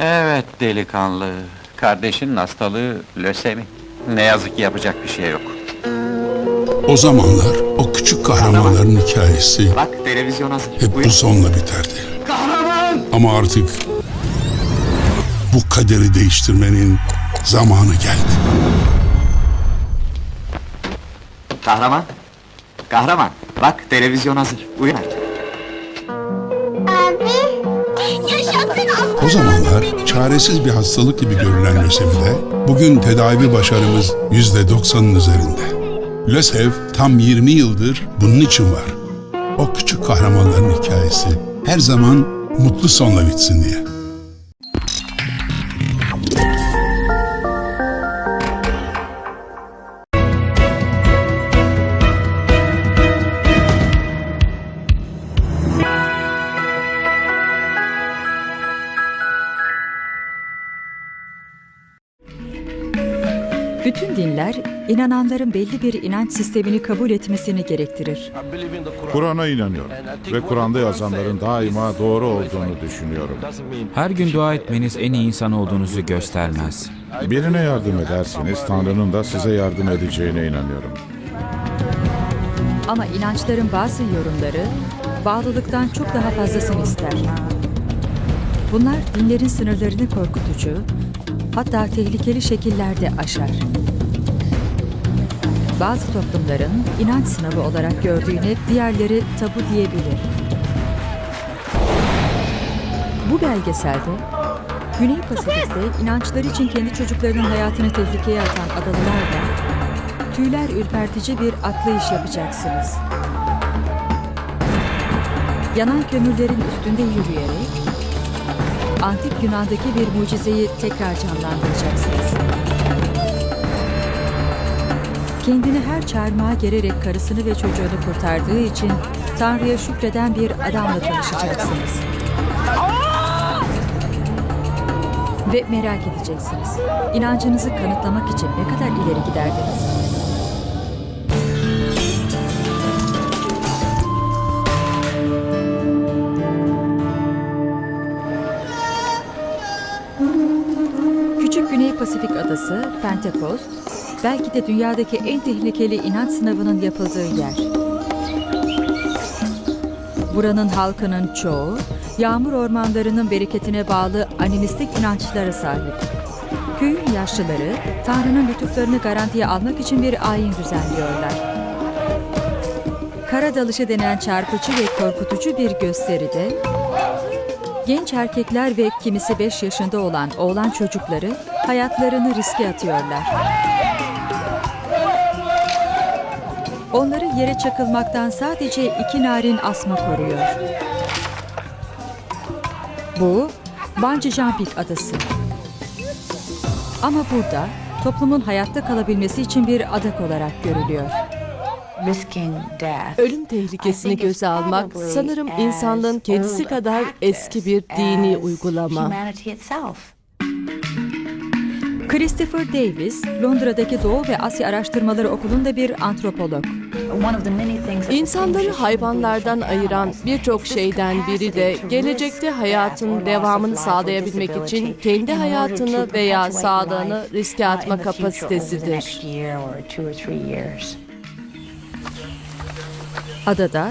Evet delikanlı. Kardeşinin hastalığı lösemi. Ne yazık ki yapacak bir şey yok. O zamanlar o küçük kahramanların hikayesi Bak televizyon hazır. hep Buyur. bu sonla biterdi. Kahraman! Ama artık bu kaderi değiştirmenin zamanı geldi. Kahraman! Kahraman! Bak televizyon hazır. Uyan artık. O zamanlar çaresiz bir hastalık gibi görülen lösemide bugün tedavi başarımız yüzde doksanın üzerinde. LÖSEV tam 20 yıldır bunun için var. O küçük kahramanların hikayesi her zaman mutlu sonla bitsin diye. İnananların belli bir inanç sistemini kabul etmesini gerektirir. Kur'an'a inanıyorum ve Kur'an'da yazanların daima doğru olduğunu düşünüyorum. Her gün dua etmeniz en iyi insan olduğunuzu göstermez. Birine yardım ederseniz Tanrı'nın da size yardım edeceğine inanıyorum. Ama inançların bazı yorumları, bağlılıktan çok daha fazlasını ister. Bunlar dinlerin sınırlarını korkutucu, hatta tehlikeli şekillerde aşar. Bazı toplumların inanç sınavı olarak gördüğüne diğerleri tabu diyebilir. Bu belgeselde Güney Pasifik'te inançları için kendi çocuklarının hayatını tehlikeye atan adalılarla tüyler ürpertici bir atlayış yapacaksınız. Yanan kömürlerin üstünde yürüyerek antik Yunan'daki bir mucizeyi tekrar canlandıracaksınız. Kendini her çarmıha gererek karısını ve çocuğunu kurtardığı için Tanrı'ya şükreden bir adamla tanışacaksınız. Ve merak edeceksiniz. İnancınızı kanıtlamak için ne kadar ileri giderdiniz? Küçük Güney Pasifik adası Pentecost, belki de dünyadaki en tehlikeli inanç sınavının yapıldığı yer. Buranın halkının çoğu, yağmur ormanlarının bereketine bağlı animistik inançlara sahip. Köyün yaşlıları, Tanrı'nın lütuflarını garantiye almak için bir ayin düzenliyorlar. Kara dalışı denen çarpıcı ve korkutucu bir gösteride, genç erkekler ve kimisi 5 yaşında olan oğlan çocukları hayatlarını riske atıyorlar. Onları yere çakılmaktan sadece iki narin asma koruyor. Bu Bungee Jumping adası. Ama burada toplumun hayatta kalabilmesi için bir adak olarak görülüyor. Ölüm tehlikesini göze almak sanırım insanlığın kendisi kadar eski bir dini uygulama. Christopher Davis, Londra'daki Doğu ve Asya Araştırmaları Okulu'nda bir antropolog. One of the many things that İnsanları hayvanlardan ayıran birçok şeyden biri de gelecekte hayatın devamını sağlayabilmek için kendi hayatını veya sağlığını riske atma kapasitesidir. Adada,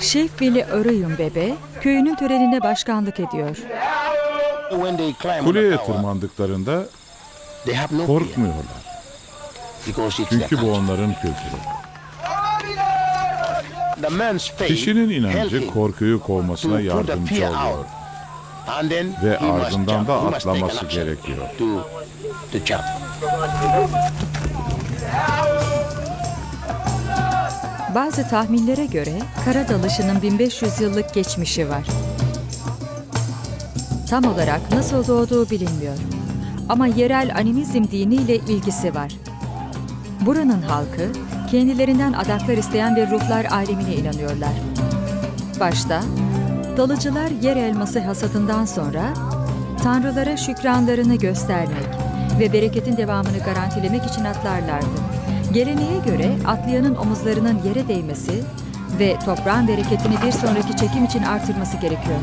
Şef Willy Örüyüm Bebe, köyünün törenine başkanlık ediyor. Kuleye tırmandıklarında korkmuyorlar. Çünkü bu onların kültürü. Kişinin inancı korkuyu kovmasına yardımcı oluyor. Ve ardından da atlaması gerekiyor. Bazı tahminlere göre kara dalışının 1500 yıllık geçmişi var. Tam olarak nasıl doğduğu bilinmiyor. Ama yerel animizm diniyle ilgisi var. Buranın halkı kendilerinden adaklar isteyen ve ruhlar alemine inanıyorlar. Başta dalıcılar yer elması hasadından sonra tanrılara şükranlarını göstermek ve bereketin devamını garantilemek için atlarlardı. Geleneğe göre atlayanın omuzlarının yere değmesi ve toprağın bereketini bir sonraki çekim için artırması gerekiyor.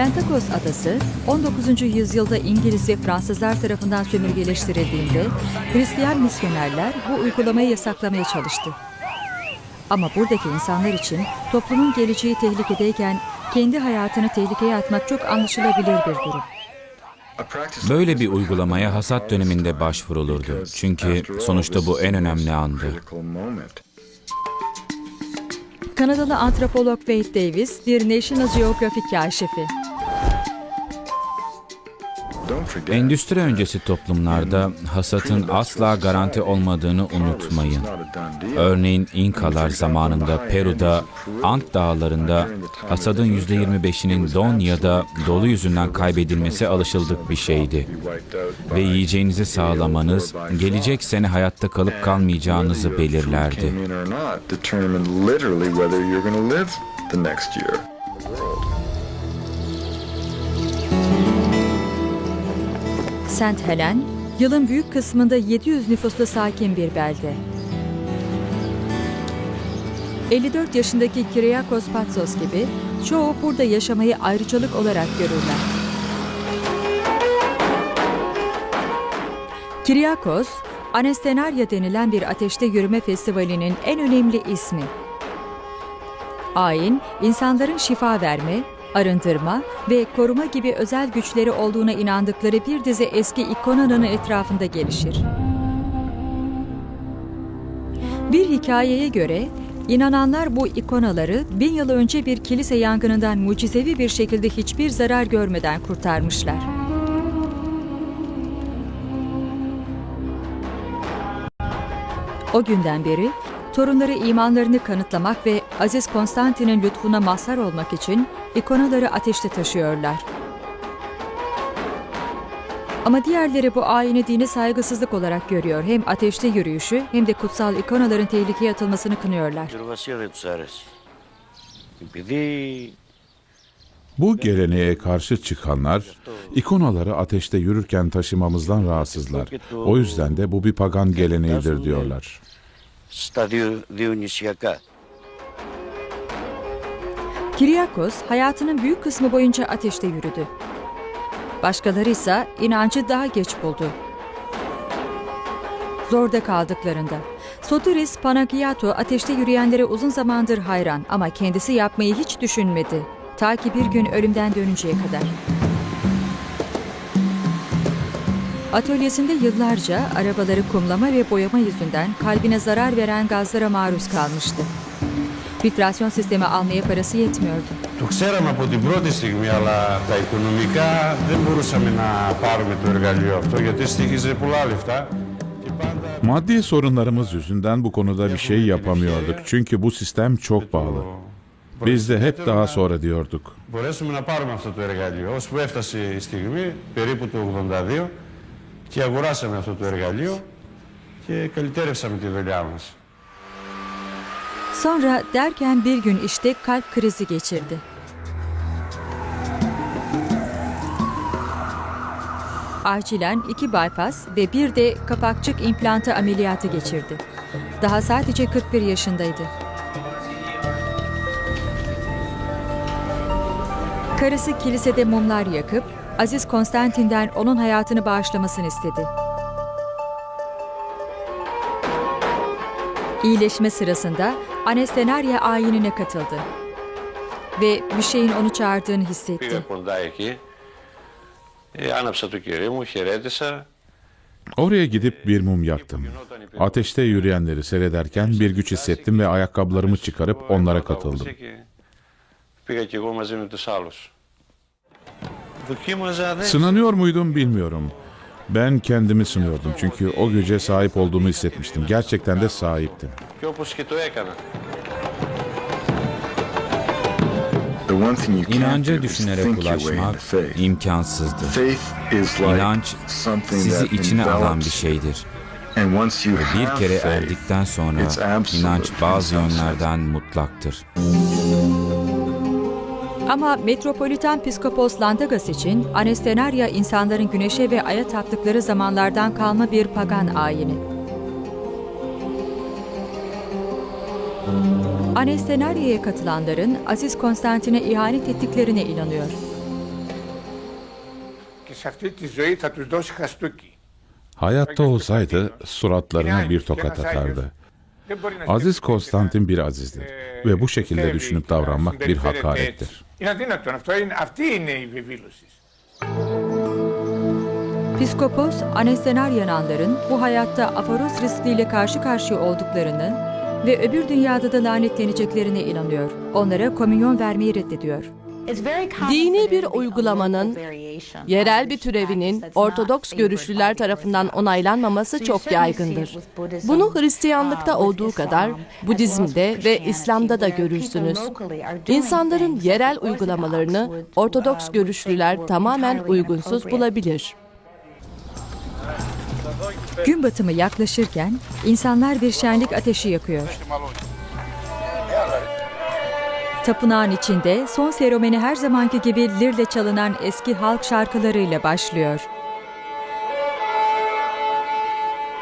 Pentakos adası 19. yüzyılda İngiliz ve Fransızlar tarafından sömürgeleştirildiğinde Hristiyan misyonerler bu uygulamayı yasaklamaya çalıştı. Ama buradaki insanlar için toplumun geleceği tehlikedeyken kendi hayatını tehlikeye atmak çok anlaşılabilir bir durum. Böyle bir uygulamaya hasat döneminde başvurulurdu. Çünkü sonuçta bu en önemli andı. Kanadalı antropolog Wade Davis bir National Geographic kaşifi. Endüstri öncesi toplumlarda hasatın asla garanti olmadığını unutmayın. Örneğin İnkalar zamanında Peru'da, Ant dağlarında hasadın %25'inin don ya da dolu yüzünden kaybedilmesi alışıldık bir şeydi. Ve yiyeceğinizi sağlamanız, gelecek sene hayatta kalıp kalmayacağınızı belirlerdi. Saint Helen, yılın büyük kısmında 700 nüfuslu sakin bir belde. 54 yaşındaki Kyriakos Patsos gibi çoğu burada yaşamayı ayrıcalık olarak görürler. Kyriakos, Anestenarya denilen bir ateşte yürüme festivalinin en önemli ismi. Ayin, insanların şifa verme, arındırma ve koruma gibi özel güçleri olduğuna inandıkları bir dizi eski ikonanın etrafında gelişir. Bir hikayeye göre inananlar bu ikonaları bin yıl önce bir kilise yangınından mucizevi bir şekilde hiçbir zarar görmeden kurtarmışlar. O günden beri torunları imanlarını kanıtlamak ve Aziz Konstantin'in lütfuna mazhar olmak için ikonaları ateşte taşıyorlar. Ama diğerleri bu ayini dine saygısızlık olarak görüyor. Hem ateşte yürüyüşü hem de kutsal ikonaların tehlikeye atılmasını kınıyorlar. Bu geleneğe karşı çıkanlar ikonaları ateşte yürürken taşımamızdan rahatsızlar. O yüzden de bu bir pagan geleneğidir diyorlar στα δύο, διονυσιακά. Kiryakos hayatının büyük kısmı boyunca ateşte yürüdü. Başkaları ise inancı daha geç buldu. Zorda kaldıklarında. Sotiris Panagiato ateşte yürüyenlere uzun zamandır hayran ama kendisi yapmayı hiç düşünmedi. Ta ki bir gün ölümden dönünceye kadar. Atölyesinde yıllarca arabaları kumlama ve boyama yüzünden kalbine zarar veren gazlara maruz kalmıştı. Filtrasyon sistemi almaya parası yetmiyordu. Το ξέραμε από την πρώτη στιγμή, αλλά τα οικονομικά δεν μπορούσαμε να πάρουμε το εργαλείο αυτό, γιατί στοιχίζει πολλά λεφτά. Και πάντα Maddi sorunlarımız yüzünden bu konuda bir şey yapamıyorduk. Çünkü bu sistem çok pahalı. Biz de hep daha sonra diyorduk. μπορέσουμε να πάρουμε αυτό το εργαλείο. Ώσπου έφτασε η στιγμή, περίπου το 82, και αγοράσαμε αυτό το εργαλείο και καλυτέρευσαμε τη δουλειά μας. Sonra derken bir gün işte kalp krizi geçirdi. Acilen iki bypass ve bir de kapakçık implantı ameliyatı geçirdi. Daha sadece 41 yaşındaydı. Karısı kilisede mumlar yakıp Aziz Konstantin'den onun hayatını bağışlamasını istedi. İyileşme sırasında Anestenarya ayinine katıldı. Ve bir şeyin onu çağırdığını Πήγα hissetti. κοντά εκεί, ε, άναψα το κερί μου, χαιρέτησα. Oraya gidip bir mum yaktım. Ateşte yürüyenleri seyrederken bir güç hissettim ve ayakkabılarımı çıkarıp onlara katıldım. Και Πήγα κι εγώ μαζί με τους άλλους. Sınanıyor muydum bilmiyorum. Ben kendimi sınıyordum çünkü o güce sahip olduğumu hissetmiştim. Gerçekten de sahiptim. İnanca düşünerek ulaşmak imkansızdır. İnanç sizi içine alan bir şeydir. Bir kere erdikten sonra inanç bazı yönlerden mutlaktır. Ama Metropolitan Piskopos Landagas için Anestenarya insanların güneşe ve aya taptıkları zamanlardan kalma bir pagan ayini. Anestenarya'ya katılanların Aziz Konstantin'e ihanet ettiklerine inanıyor. Hayatta olsaydı suratlarına bir tokat atardı. Aziz Konstantin bir azizdir ve bu şekilde düşünüp davranmak bir hakarettir. Piskopos, anestener yananların bu hayatta aforoz riskiyle karşı karşıya olduklarını ve öbür dünyada da lanetleneceklerine inanıyor. Onlara komünyon vermeyi reddediyor. Dini bir uygulamanın yerel bir türevinin Ortodoks görüşlüler tarafından onaylanmaması çok yaygındır. Bunu Hristiyanlıkta olduğu kadar Budizm'de ve İslam'da da görürsünüz. İnsanların yerel uygulamalarını Ortodoks görüşlüler tamamen uygunsuz bulabilir. Gün batımı yaklaşırken insanlar bir şenlik ateşi yakıyor. Tapınağın içinde son seremoni her zamanki gibi lirle çalınan eski halk şarkılarıyla başlıyor.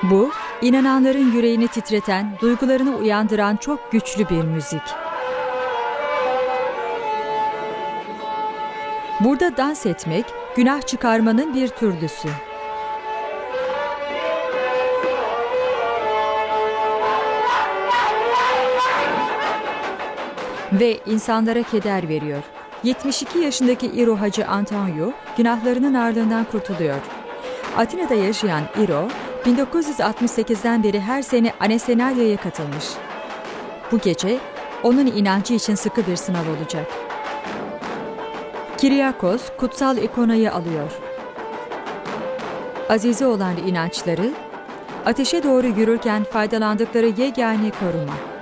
Bu, inananların yüreğini titreten, duygularını uyandıran çok güçlü bir müzik. Burada dans etmek, günah çıkarmanın bir türlüsü. Ve insanlara keder veriyor. 72 yaşındaki İro Hacı Antonio günahlarının ağırlığından kurtuluyor. Atina'da yaşayan İro, 1968'den beri her sene Anesenalya'ya katılmış. Bu gece onun inancı için sıkı bir sınav olacak. Kiryakos kutsal ikonayı alıyor. Azize olan inançları, ateşe doğru yürürken faydalandıkları yegane koruma.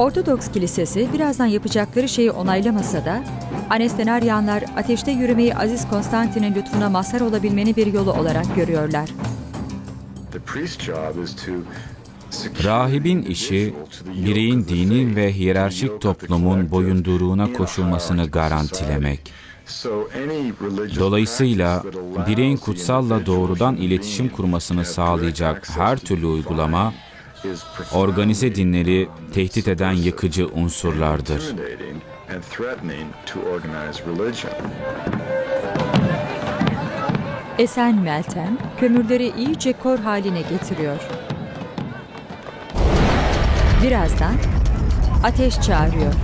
Ortodoks Kilisesi birazdan yapacakları şeyi onaylamasa da Anestenaryanlar ateşte yürümeyi Aziz Konstantin'in lütfuna mazhar olabilmenin bir yolu olarak görüyorlar. Rahibin işi, bireyin dini ve hiyerarşik toplumun boyunduruğuna koşulmasını garantilemek. Dolayısıyla bireyin kutsalla doğrudan iletişim kurmasını sağlayacak her türlü uygulama, organize dinleri tehdit eden yıkıcı unsurlardır. Esen Meltem, kömürleri iyice kor haline getiriyor. Birazdan ateş çağırıyor.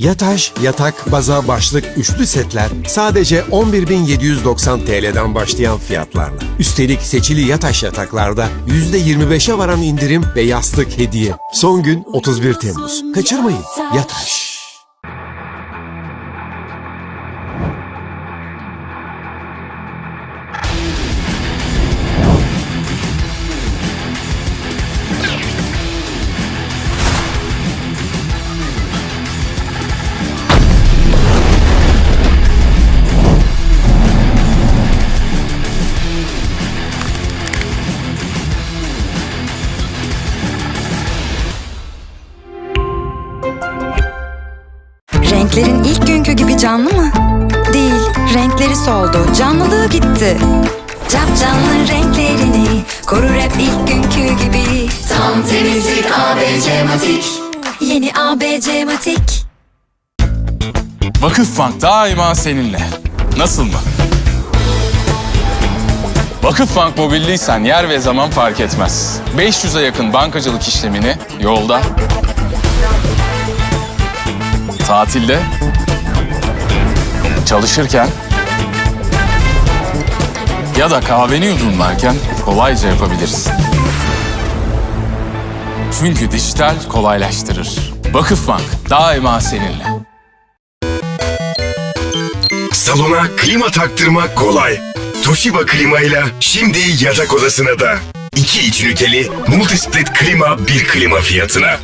Yataş, yatak, baza, başlık, üçlü setler sadece 11.790 TL'den başlayan fiyatlarla. Üstelik seçili yataş yataklarda %25'e varan indirim ve yastık hediye. Son gün 31 Temmuz. Kaçırmayın. Yataş. Renkleri soldu, canlılığı gitti. Cap canlı renklerini korur hep ilk günkü gibi. Tam temizlik ABC Matik. Yeni ABC Matik. Vakıfbank daima seninle. Nasıl mı? Vakıfbank mobilliysen yer ve zaman fark etmez. 500'e yakın bankacılık işlemini yolda, tatilde, çalışırken ya da kahveni yudumlarken kolayca yapabilirsin. Çünkü dijital kolaylaştırır. Vakıfbank daima seninle. Salona klima taktırmak kolay. Toshiba klimayla şimdi yatak odasına da. İki iç üniteli Multisplit klima bir klima fiyatına.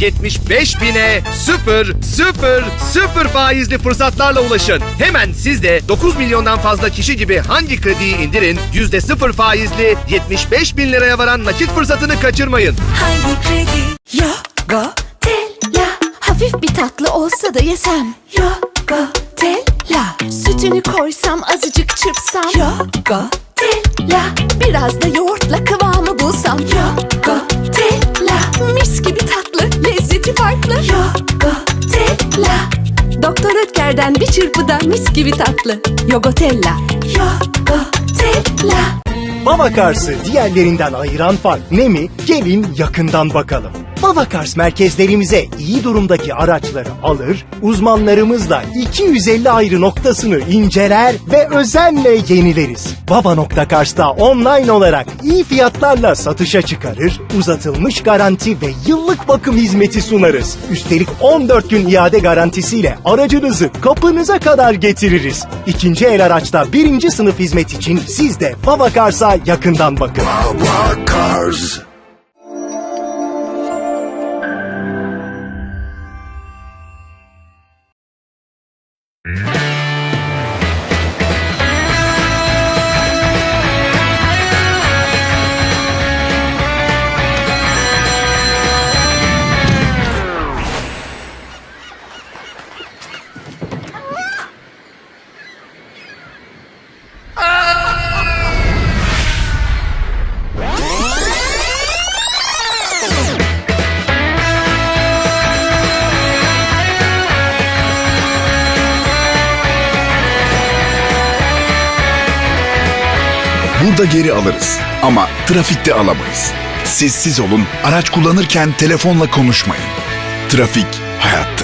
75 bine 0 0 0 faizli fırsatlarla ulaşın. Hemen siz de 9 milyondan fazla kişi gibi hangi krediyi indirin, %0 faizli 75 bin liraya varan nakit fırsatını kaçırmayın. Hangi kredi? Yogo Tella Hafif bir tatlı olsa da yesem. Yogo Tella Sütünü koysam azıcık çırpsam. Yogo Tella Biraz da yoğurtla kıvamı bulsam. Gibi lezzeti farklı. Yogo Tella Doktor Ötker'den bir çırpıda mis gibi tatlı. Yogotella. Yogo Tella Babakars'ı diğerlerinden ayıran fark ne mi? Gelin yakından bakalım. Babakars merkezlerimize iyi durumdaki araçları alır, uzmanlarımızla 250 ayrı noktasını inceler ve özenle yenileriz. Baba.Kars'ta online olarak iyi fiyatlarla satışa çıkarır, uzatılmış garanti ve yıllık bakım hizmeti sunarız. Üstelik 14 gün iade garantisiyle aracınızı kapınıza kadar getiririz. İkinci el araçta birinci sınıf hizmet için siz de Babakars'a yakından bakın. Cars. Burada geri alırız ama trafikte alamayız. Siz siz olun, araç kullanırken telefonla konuşmayın. Trafik hayat.